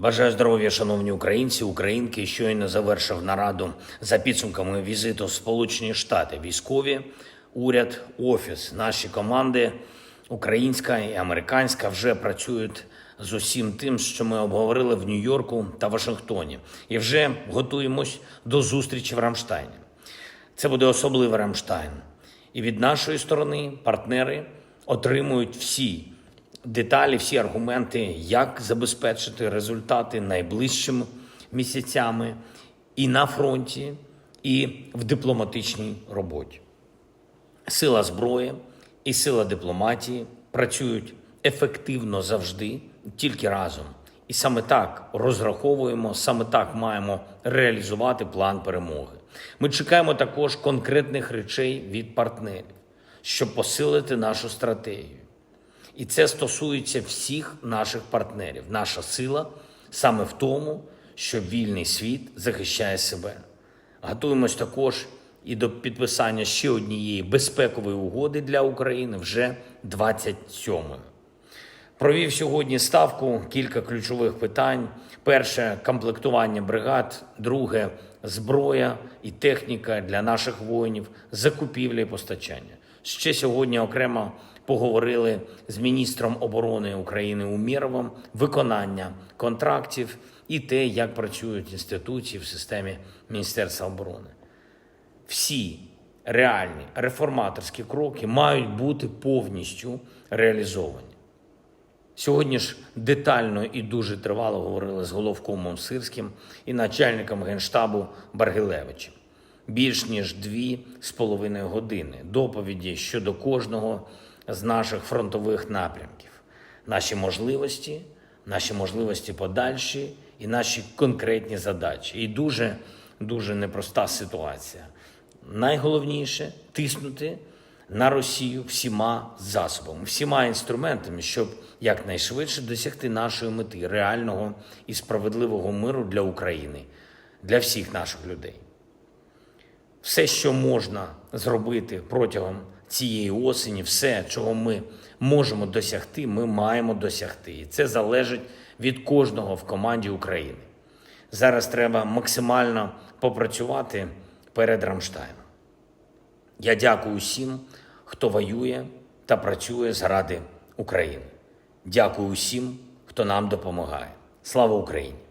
Бажаю здоров'я, шановні українці, українки. Щойно завершив нараду за підсумками візиту в Сполучені Штати. Військові, уряд, офіс, наші команди, українська і американська, вже працюють з усім тим, що ми обговорили в Нью-Йорку та Вашингтоні, і вже готуємось до зустрічі в Рамштайні. Це буде особливий Рамштайн. І від нашої сторони партнери отримують всі деталі, всі аргументи, як забезпечити результати найближчими місяцями і на фронті, і в дипломатичній роботі. Сила зброї і сила дипломатії працюють ефективно завжди, тільки разом. І саме так розраховуємо, саме так маємо реалізувати план перемоги. Ми чекаємо також конкретних речей від партнерів, щоб посилити нашу стратегію. І це стосується всіх наших партнерів. Наша сила саме в тому, що вільний світ захищає себе. Готуємось також і до підписання ще однієї безпекової угоди для України вже 27-ї. Провів сьогодні ставку кілька ключових питань. Перше комплектування бригад, друге зброя і техніка для наших воїнів, закупівля і постачання. Ще сьогодні окремо поговорили з міністром оборони України Умєровим, виконання контрактів і те, як працюють інституції в системі Міністерства оборони. Всі реальні реформаторські кроки мають бути повністю реалізовані. Сьогодні ж детально і дуже тривало говорили з головкомом Сирським і начальником генштабу Баргилевичем. Більш ніж дві з половиною години доповіді щодо кожного з наших фронтових напрямків, наші можливості, наші можливості подальші і наші конкретні задачі. І дуже дуже непроста ситуація. Найголовніше тиснути на Росію всіма засобами, всіма інструментами, щоб якнайшвидше досягти нашої мети реального і справедливого миру для України, для всіх наших людей. Все, що можна зробити протягом цієї осені, все, чого ми можемо досягти, ми маємо досягти. І це залежить від кожного в команді України. Зараз треба максимально попрацювати перед Рамштайном. Я дякую усім, хто воює та працює заради України. Дякую усім, хто нам допомагає. Слава Україні!